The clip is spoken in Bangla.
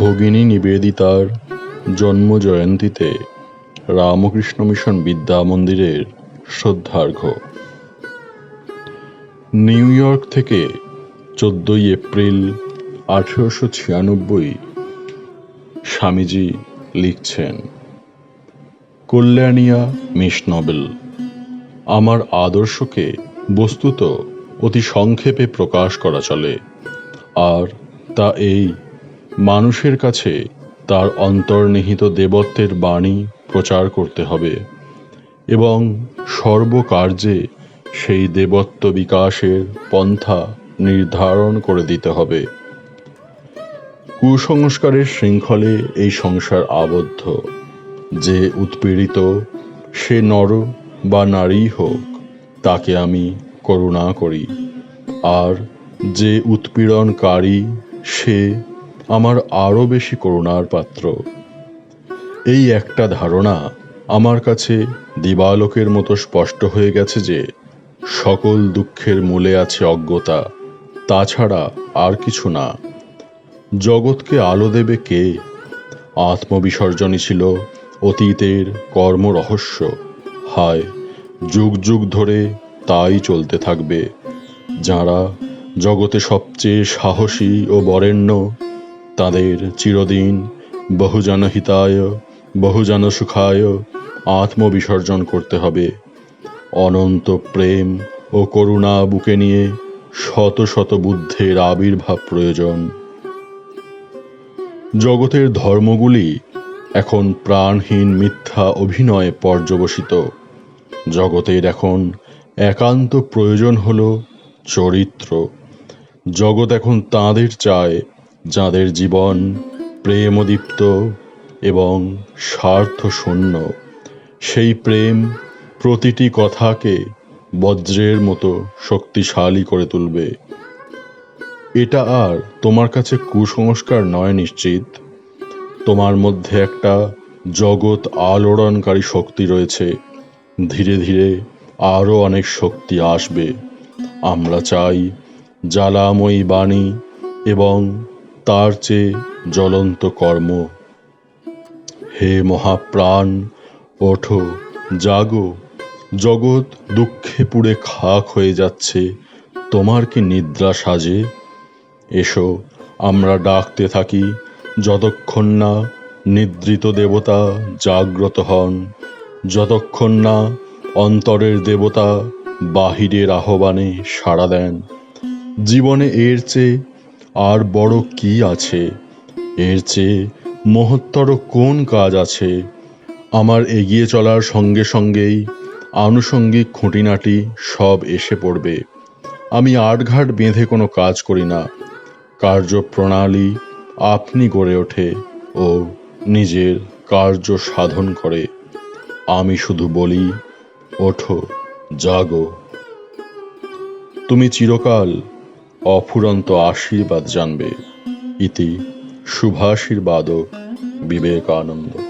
ভগিনী নিবেদিতার জন্ম জয়ন্তীতে রামকৃষ্ণ মিশন বিদ্যা মন্দিরের শ্রদ্ধার্ঘ্য। নিউ ইয়র্ক থেকে চোদ্দই এপ্রিল আঠেরোশো ছিয়ানব্বই স্বামীজি লিখছেন, কল্যাণিয়া মিস নবেল। আমার আদর্শকে বস্তুত অতি সংক্ষেপে প্রকাশ করা চলে, আর তা এই মানুষের কাছে তার অন্তর্নিহিত দেবত্বের বাণী প্রচার করতে হবে এবং সর্বকার্যে সেই দেবত্ব বিকাশের পন্থা নির্ধারণ করে দিতে হবে। কুসংস্কারের শৃঙ্খলে এই সংসার আবদ্ধ। যে উৎপীড়িত, সে নর বা নারী হোক, তাকে আমি করুণা করি। আর যে উৎপীড়নকারী, সে আমার আরও বেশি করুণার পাত্র। এই একটা ধারণা আমার কাছে দিবালোকের মতো স্পষ্ট হয়ে গেছে যে, সকল দুঃখের মূলে আছে অজ্ঞতা, তাছাড়া আর কিছু না। জগৎকে আলো দেবে কে? আত্মবিসর্জনই ছিল অতীতের কর্মরহস্য। হায়, যুগ যুগ ধরে তাই চলতে থাকবে। যারা জগতে সবচেয়ে সাহসী ও বরেণ্য তাদের চিরদিন বহুজন হিতায় বহুজন সুখায় আত্মবিসর্জন করতে হবে। অনন্ত প্রেম ও করুণা বুকে নিয়ে শত শত বুদ্ধের আবির্ভাব প্রয়োজন। জগতের ধর্মগুলি এখন প্রাণহীন মিথ্যা অভিনয়ে পর্যবসিত। জগতের এখন একান্ত প্রয়োজন হল চরিত্র। জগৎ এখন তাঁদের চায় যাদের জীবন প্রেমদীপ্ত এবং স্বার্থ শূন্য সেই প্রেম প্রতিটি কথাকে বজ্রের মতো শক্তিশালী করে তুলবে। এটা আর তোমার কাছে কুসংস্কার নয় নিশ্চিত। তোমার মধ্যে একটা জগৎ আলোড়নকারী শক্তি রয়েছে। ধীরে ধীরে আরও অনেক শক্তি আসবে। আমরা চাই জ্বালাময়ী বাণী এবং তার চেয়ে জ্বলন্ত কর্ম। হে মহাপ্রাণ, ওঠো, জাগো। জগৎ দুঃখে পুড়ে খাক হয়ে যাচ্ছে। তোমার কি নিদ্রা সাজে? এসো, আমরা ডাকতে থাকি। যতক্ষণ না নিদ্রিত দেবতা জাগ্রত হন, যতক্ষণ না অন্তরের দেবতা বাহিরের আহ্বানে সাড়া দেন। জীবনে এর চেয়ে আর বড় কি আছে? এর চেয়ে মহত্তর কোন কাজ আছে? আমার এগিয়ে চলার সঙ্গে সঙ্গেই আনুষঙ্গিক খুঁটিনাটি সব এসে পড়বে। আমি আটঘাট বেঁধে কোনো কাজ করি না। কার্যপ্রণালী আপনি গড়ে ওঠে ও নিজের কার্য সাধন করে। আমি শুধু বলি, ওঠো, জাগো। তুমি চিরকাল অফুরন্ত আশীর্বাদ জানবে। ইতি শুভাশীর্বাদ বিবেকানন্দ।